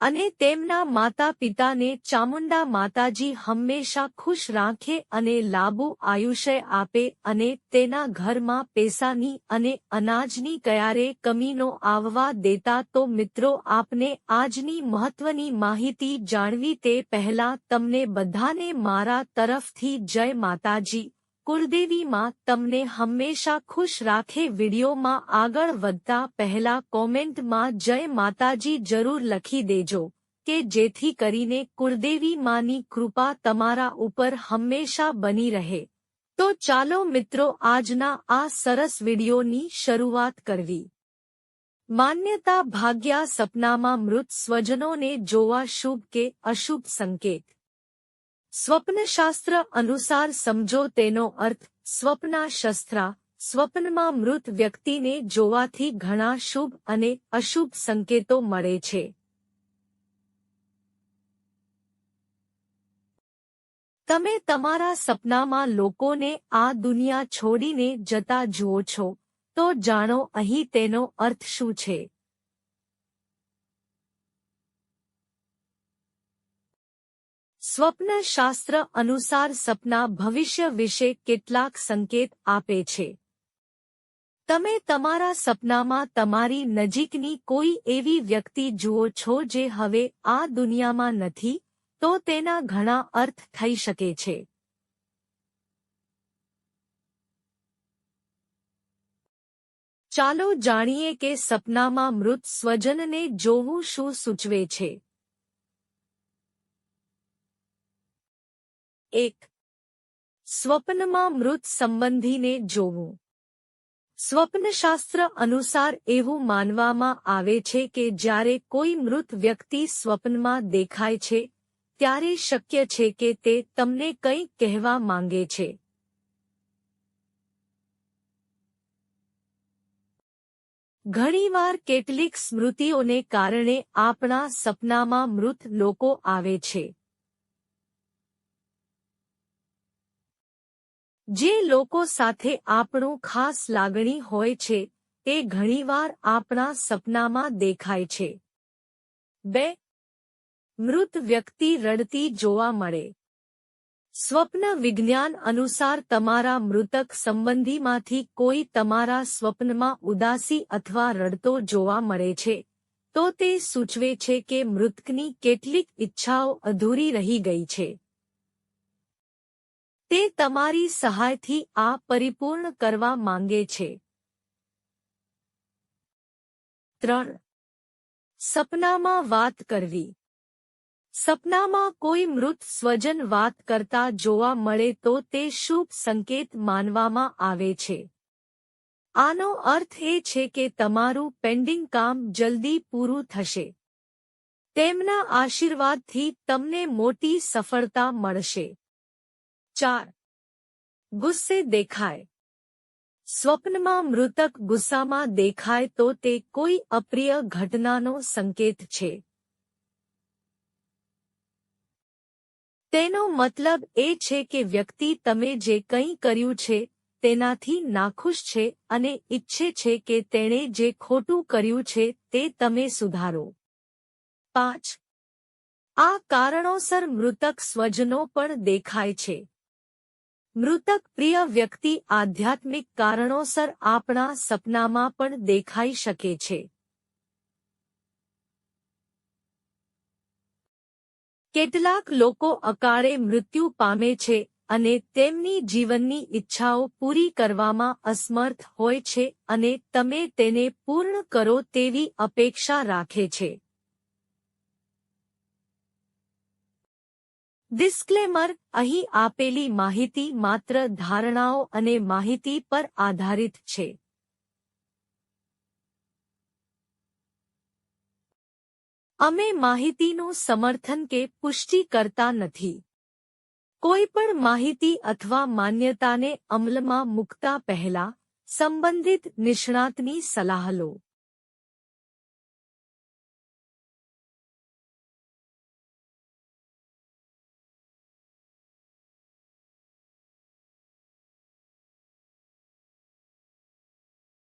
અને તેમના માતા પિતાને ચામુંડા માતાજી હંમેશા ખુશ રાખે અને લાંબુ આયુષ્ય આપે અને તેના ઘરમાં પૈસાની અને અનાજની ક્યારે કમીનો આવવા દેતા તો મિત્રો આપને આજની મહત્વની માહિતી જાણવી તે પહેલા તમને બધાને મારા તરફથી જય માતાજી. કુળદેવીમાં તમને હંમેશા ખુશ રાખે વિડીયોમાં આગળ વધતા પહેલા કોમેન્ટમાં જય માતાજી જરૂર લખી દેજો, કે જેથી કરીને કુળદેવી માની કૃપા તમારા ઉપર હંમેશા બની રહે. તો ચાલો મિત્રો આજના આ સરસ વિડીયોની શરૂઆત કરવી. માન્યતા ભાગ્યા સપનામાં મૃત સ્વજનોને જોવા શુભ કે અશુભ સંકેત. સ્વપ્નશાસ્ત્ર અનુસાર સમજો તેનો અર્થ સ્વપ્ના શસ્ત્રા સ્વપ્નમાં મૃત વ્યક્તિને જોવાથી ઘણા શુભ અને અશુભ સંકેતો મળે છે. તમે તમારા સપનામાં લોકોને આ દુનિયા છોડીને જતા જુઓ છો, તો જાણો અહીં તેનો અર્થ શું છે. સ્વપ્ન શાસ્ત્ર અનુસાર સપના ભવિષ્ય વિશે કેટલાક સંકેત આપે છે. તમે તમારા સપનામાં તમારી નજીકની કોઈ એવી વ્યક્તિ જુઓ છો જે હવે આ દુનિયામાં નથી, તો તેના ઘણા અર્થ થઈ શકે છે. ચાલો જાણીએ કે સપનામાં મૃત સ્વજનને જોવું શું સૂચવે છે. એક. સ્વપ્નમાં મૃત સંબંધીને જોવું. સ્વપ્નશાસ્ત્ર અનુસાર એવું માનવામાં આવે છે કે જ્યારે કોઈ મૃત વ્યક્તિ સ્વપ્નમાં દેખાય છે, ત્યારે શક્ય છે કે તે તમને કંઈ કહેવા માંગે છે. ઘણીવાર કેટલીક સ્મૃતિઓને કારણે આપણા સપનામાં મૃત લોકો આવે છે. જે લોકો સાથે આપણું ખાસ લાગણી હોય છે તે ઘણીવાર આપણા સપનામાં દેખાય છે. બે, મૃત વ્યક્તિ રડતી જોવા મળે. સ્વપ્ન વિજ્ઞાન અનુસાર તમારા મૃતક સંબંધીમાંથી કોઈ તમારા સ્વપ્નમાં ઉદાસી અથવા રડતો જોવા મળે છે, તો તે સૂચવે છે કે મૃતકની કેટલીક ઈચ્છાઓ અધૂરી રહી ગઈ છે. તમારી સહાયથી આ પરિપૂર્ણ કરવા માંગે છે. ત્રણ. સપનામાં વાત કરવી. સપનામાં કોઈ મૃત સ્વજન વાત કરતા જોવા મળે તો તે શુભ સંકેત માનવામાં આવે છે. આનો અર્થ એ છે કે તમારું પેન્ડિંગ કામ જલ્દી પૂરું થશે. તેમના આશીર્વાદથી તમને મોટી સફળતા મળશે. ચાર. ગુસ્સે દેખાય. સ્વપ્નમાં મૃતક ગુસ્સામાં દેખાય તો તે કોઈ અપ્રિય ઘટનાનો સંકેત છે. તેનો મતલબ એ છે કે વ્યક્તિ તમે જે કંઈ કર્યું છે, તેનાથી નાખુશ છે અને ઈચ્છે છે કે તેણે જે ખોટું કર્યું છે, તે તમે સુધારો. પાંચ. આ કારણોસર મૃતક સ્વજનો પણ દેખાય છે. મૃતક પ્રિય વ્યક્તિ આધ્યાત્મિક કારણોસર આપણા સપનામાં પણ દેખાઈ શકે છે. કેટલાક લોકો અકાળે મૃત્યુ પામે છે અને તેમની જીવનની ઈચ્છાઓ પૂરી કરવામાં અસમર્થ હોય છે અને તમે તેને પૂર્ણ કરો તેવી અપેક્ષા રાખે છે. ડિસ્ક્લેમર અહીં આપેલી માહિતી માત્ર ધારણાઓ અને માહિતી પર આધારિત છે. અમે માહિતીનું સમર્થન કે પુષ્ટિ કરતા નથી. કોઈ પણ માહિતી અથવા માન્યતાને અમલમાં મૂકતા પહેલા સંબંધિત નિષ્ણાતની સલાહ લો.